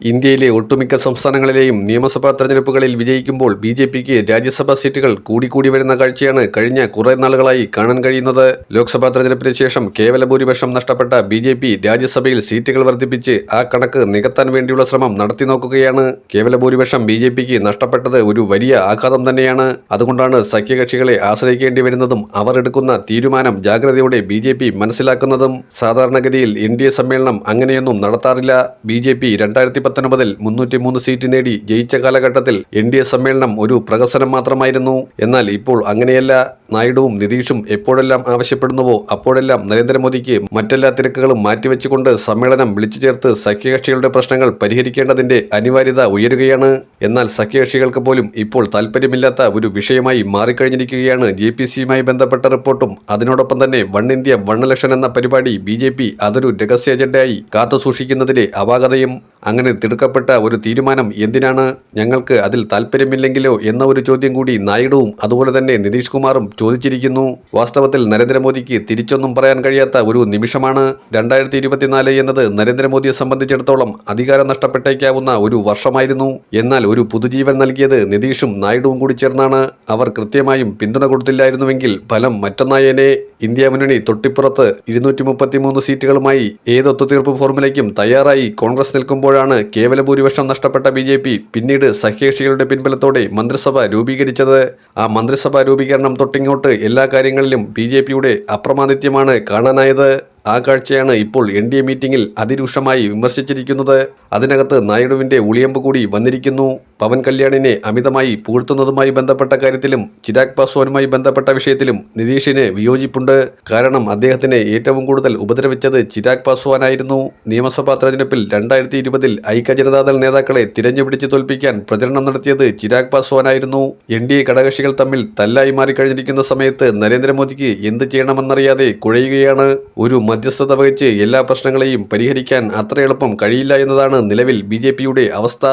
ഇന്ത്യയിലെ ഒട്ടുമിക്ക സംസ്ഥാനങ്ങളിലെയും നിയമസഭാ തെരഞ്ഞെടുപ്പുകളിൽ വിജയിക്കുമ്പോൾ ബി ജെ പിക്ക് രാജ്യസഭാ സീറ്റുകൾ കൂടിക്കൂടി വരുന്ന കാഴ്ചയാണ് കഴിഞ്ഞ കുറേ നാളുകളായി കാണാൻ കഴിയുന്നത്. ലോക്സഭാ തെരഞ്ഞെടുപ്പിന് ശേഷം കേവല ഭൂരിപക്ഷം നഷ്ടപ്പെട്ട ബി ജെ പി രാജ്യസഭയിൽ സീറ്റുകൾ വർദ്ധിപ്പിച്ച് ആ കണക്ക് നികത്താൻ വേണ്ടിയുള്ള ശ്രമം നടത്തി നോക്കുകയാണ്. കേവല ഭൂരിപക്ഷം ബി ജെ പിക്ക് നഷ്ടപ്പെട്ടത് ഒരു വലിയ ആഘാതം തന്നെയാണ്. അതുകൊണ്ടാണ് സഖ്യകക്ഷികളെ ആശ്രയിക്കേണ്ടി വരുന്നതും അവർ എടുക്കുന്ന തീരുമാനം ജാഗ്രതയോടെ ബി ജെ പി മനസ്സിലാക്കുന്നതും. സാധാരണഗതിയിൽ എൻ ഡി എ സമ്മേളനം അങ്ങനെയൊന്നും നടത്താറില്ല. ബി ജെ പി രണ്ടായിരത്തി പത്തൊൻപതിൽ മുന്നൂറ്റി മൂന്ന് സീറ്റ് നേടി ജയിച്ച കാലഘട്ടത്തിൽ എൻ ഡി എ സമ്മേളനം ഒരു പ്രഹസനം മാത്രമായിരുന്നു. എന്നാൽ ഇപ്പോൾ അങ്ങനെയല്ല. നായിഡുവും നിതീഷും എപ്പോഴെല്ലാം ആവശ്യപ്പെടുന്നുവോ അപ്പോഴെല്ലാം നരേന്ദ്രമോദിക്ക് മറ്റെല്ലാ തിരക്കുകളും മാറ്റിവെച്ചുകൊണ്ട് സമ്മേളനം വിളിച്ചു ചേർത്ത് സഖ്യകക്ഷികളുടെ പ്രശ്നങ്ങൾ പരിഹരിക്കേണ്ടതിന്റെ അനിവാര്യത ഉയരുകയാണ്. എന്നാൽ സഖ്യകക്ഷികൾക്ക് പോലും ഇപ്പോൾ താല്പര്യമില്ലാത്ത ഒരു വിഷയമായി മാറിക്കഴിഞ്ഞിരിക്കുകയാണ് ജെ പി സിയുമായി ബന്ധപ്പെട്ട റിപ്പോർട്ടും. അതിനോടൊപ്പം തന്നെ വൺ ഇന്ത്യ വൺ ഇലക്ഷൻ എന്ന പരിപാടി ബി ജെ പി അതൊരു രഹസ്യ അജണ്ടയായി കാത്തുസൂക്ഷിക്കുന്നതിലെ അപാകതയും. അങ്ങനെ തിടുക്കപ്പെട്ട ഒരു തീരുമാനം എന്തിനാണ്? ഞങ്ങൾക്ക് അതിൽ താല്പര്യമില്ലെങ്കിലോ എന്ന ഒരു ചോദ്യം കൂടി നായിഡുവും അതുപോലെ തന്നെ നിതീഷ് കുമാറും ചോദിച്ചിരിക്കുന്നു. വാസ്തവത്തിൽ നരേന്ദ്രമോദിക്ക് തിരിച്ചൊന്നും പറയാൻ കഴിയാത്ത ഒരു നിമിഷമാണ് രണ്ടായിരത്തി ഇരുപത്തിനാല് എന്നത് നരേന്ദ്രമോദിയെ സംബന്ധിച്ചിടത്തോളം അധികാരം നഷ്ടപ്പെട്ടേക്കാവുന്ന ഒരു വർഷമായിരുന്നു. എന്നാൽ ഒരു പുതുജീവൻ നൽകിയത് നിതീഷും നായിഡുവും കൂടി ചേർന്നാണ്. അവർ കൃത്യമായും പിന്തുണ കൊടുത്തില്ലായിരുന്നുവെങ്കിൽ ഫലം മറ്റൊന്നായേനെ ഇന്ത്യ മുന്നണി തൊട്ടിപ്പുറത്ത് ഇരുന്നൂറ്റി മുപ്പത്തിമൂന്ന് സീറ്റുകളുമായി ഏത് ഒത്തുതീർപ്പ് ഫോർമുലയ്ക്കും തയ്യാറായി കോൺഗ്രസ് നിൽക്കുമ്പോഴാണ് കേവല ഭൂരിപക്ഷം നഷ്ടപ്പെട്ട ബി ജെ പി പിന്നീട് സഖ്യകക്ഷികളുടെ പിൻബലത്തോടെ മന്ത്രിസഭ രൂപീകരിച്ചത്. ആ മന്ത്രിസഭാ രൂപീകരണം തൊട്ടിങ്ങോട്ട് എല്ലാ കാര്യങ്ങളിലും ബി ജെ പിയുടെ അപ്രമാദിത്യമാണ് കാണാനായത്. ആ കാഴ്ചയാണ് ഇപ്പോൾ എൻ ഡി എ മീറ്റിംഗിൽ അതിരൂക്ഷമായി വിമർശിച്ചിരിക്കുന്നത്. അതിനകത്ത് നായിഡുവിന്റെ ഉളിയമ്പ് കൂടി വന്നിരിക്കുന്നു. പവൻ കല്യാണിനെ അമിതമായി പുകഴ്ത്തുന്നതുമായി ബന്ധപ്പെട്ട കാര്യത്തിലും ചിരാഗ് പാസ്വാനുമായി ബന്ധപ്പെട്ട വിഷയത്തിലും നിതീഷിന് വിയോജിപ്പുണ്ട്. കാരണം അദ്ദേഹത്തിനെ ഏറ്റവും കൂടുതൽ ഉപദ്രവിച്ചത് ചിരാഗ് പാസ്വാനായിരുന്നു. നിയമസഭാ തെരഞ്ഞെടുപ്പിൽ രണ്ടായിരത്തി ഇരുപതിൽ ഐക്യജനതാദൾ നേതാക്കളെ തിരഞ്ഞുപിടിച്ച് തോൽപ്പിക്കാൻ പ്രചരണം നടത്തിയത് ചിരാഗ് പാസ്വാനായിരുന്നു. എൻ ഡി എ ഘടകകക്ഷികൾ തമ്മിൽ തല്ലായി മാറിക്കഴിഞ്ഞിരിക്കുന്ന സമയത്ത് നരേന്ദ്രമോദിക്ക് എന്ത് ചെയ്യണമെന്നറിയാതെ കുഴയുകയാണ്. ഒരു മധ്യസ്ഥത വഹിച്ച് എല്ലാ പ്രശ്നങ്ങളെയും പരിഹരിക്കാൻ അത്ര എളുപ്പം കഴിയില്ല എന്നതാണ് നിലവിൽ ബി അവസ്ഥ.